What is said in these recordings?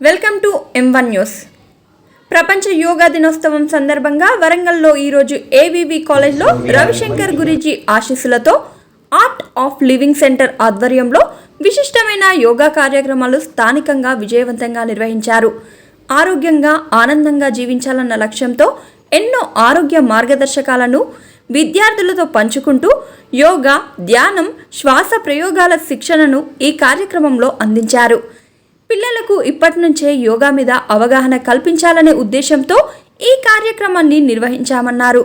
Welcome to M one news ప్రపంచ యోగా దినోత్సవం సందర్భంగా వరంగల్లో ఈరోజు ఏవివి కాలేజ్లో రవిశంకర్ గురించి ఆశీస్సులతో ఆర్ట్ ఆఫ్ లివింగ్ సెంటర్ ఆధ్వర్యంలో విశిష్టమైన యోగా కార్యక్రమాలు స్థానికంగా విజయవంతంగా నిర్వహించారు. ఆరోగ్యంగా ఆనందంగా జీవించాలన్న లక్ష్యంతో ఎన్నో ఆరోగ్య మార్గదర్శకాలను విద్యార్థులతో పంచుకుంటూ యోగా ధ్యానం శ్వాస ప్రయోగాల శిక్షణను ఈ కార్యక్రమంలో అందించారు. పిల్లలకు ఇప్పటి నుంచే యోగా మీద అవగాహన కల్పించాలనే ఉద్దేశంతో ఈ కార్యక్రమాన్ని నిర్వహించామన్నారు.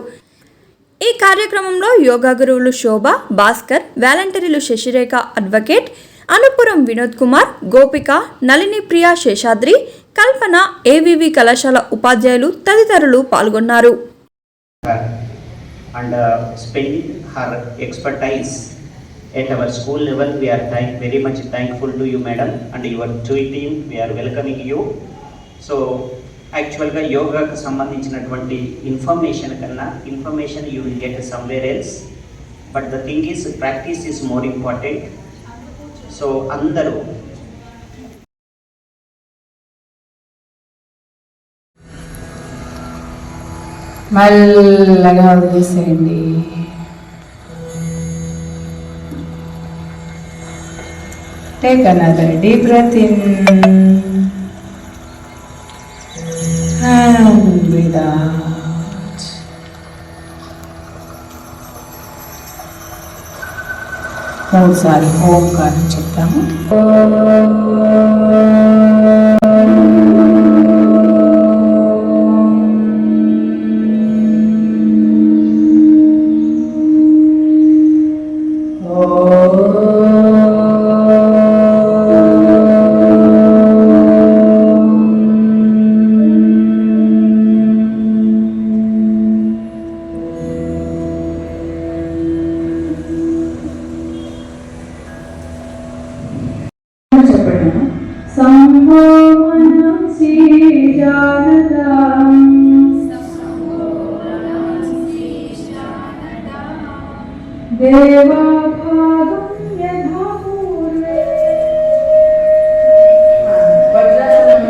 ఈ కార్యక్రమంలో యోగా గురువులు శోభ భాస్కర్ వాలంటీర్లు శశిరేఖ అడ్వకేట్ అనుపురం వినోద్ కుమార్ గోపిక నళిని ప్రియా శేషాద్రి కల్పన ఏవివి కళాశాల ఉపాధ్యాయులు తదితరులు పాల్గొన్నారు. And and her expertise at our school level. We are thank, very much thankful to you, madam, and your two team. We are welcoming you. So actually యోగాకు సంబంధించినటువంటి ఇన్ఫర్మేషన్ కన్నా information you will get somewhere else but the thing is practice is more important so అందరూ మెల్లగా వదిలేసేయండి take another deep breath in and breathe out మూడుసార్లు ఓంకారం చెప్తాము. శ్రీజానదాం దేవాభాగం యథా వజ్రాసనం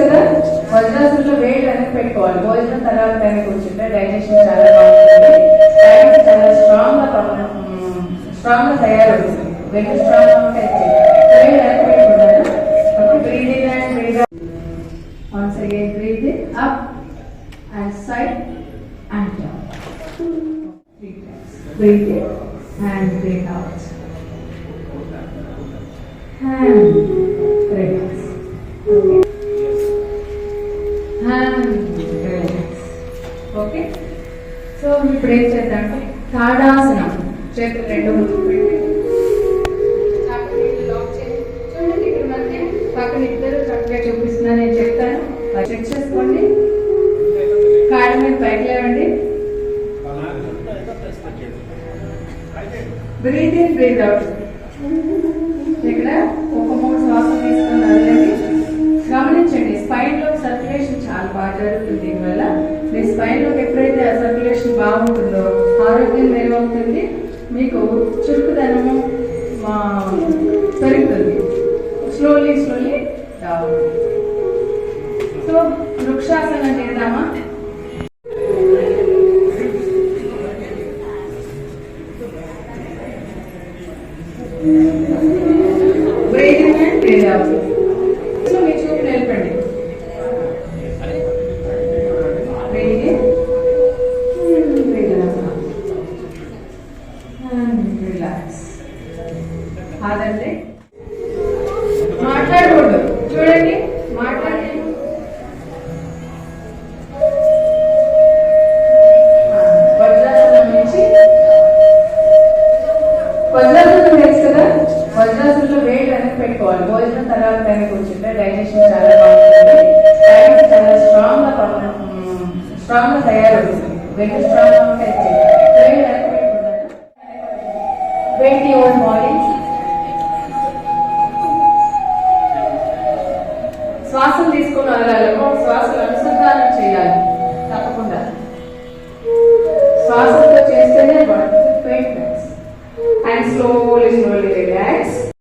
కదా వజ్రాసనంలో పెట్టుకోవాలి భోజనం తర్వాత వెనక్కి కూర్చుంటే డైజెషన్ చాలా బాగుంటుంది డైజెషన్ చాలా స్ట్రాంగ్గా స్ట్రాంగ్గా తయారవుతుంది స్ట్రాంగ్గా ఉంటే Once again, breathe in, up and side and down. Three times. Breathe in and breathe out. And relax. Okay. And relax. Okay. So ఇప్పుడు ఏం చేద్దామంటే తాడాసనం చేతులు రెండు ముందుకు పెట్టి లాక్ చేయండి. చూడండి ఇక్కడ మధ్య పక్కన ఇద్దరు ఎక్కడ చూపిస్తున్నా నేను చెప్తాను. చెక్ చేసుకోండి. కాళ్ళ మీద పైకి లేవండి. బ్రీత్ ఇన్ బ్రీత్ అవుట్ ఇక్కడ ఒక మూడు శ్వాసం తీసుకొని గమనించండి స్పైన్లో సర్క్యులేషన్ చాలా బాగా జరుగుతుంది దీనివల్ల. మీ స్పైన్లో ఎప్పుడైతే ఆ సర్క్యులేషన్ బాగుంటుందో ఆరోగ్యం మెరుగవుతుంది. మీకు చురుకుదనము పెరుగుతుంది. స్లోలీ స్లో సో వృక్షాసనం చేద్దామా? రిలాక్స్ అదండి hmm, hmm, మాట్లాడకూడదు. చూడండి మాట్లాడండి. వజ్రాసనం నుంచి వజ్రాసనం తెలుసు కదా? వజ్రాసనంలో వేడి పెట్టుకోవాలి. భోజనం తర్వాత వెనక్కి కూర్చుంటే డైజెషన్ చాలా బాగుంటుంది. డైజెషన్ చాలా స్ట్రాంగ్గా స్ట్రాంగ్గా తయారవుతుంది. వెయిట్ స్ట్రాంగ్గా ఉంటే వేడి వెనక్కి శ్వాసను తీసుకుని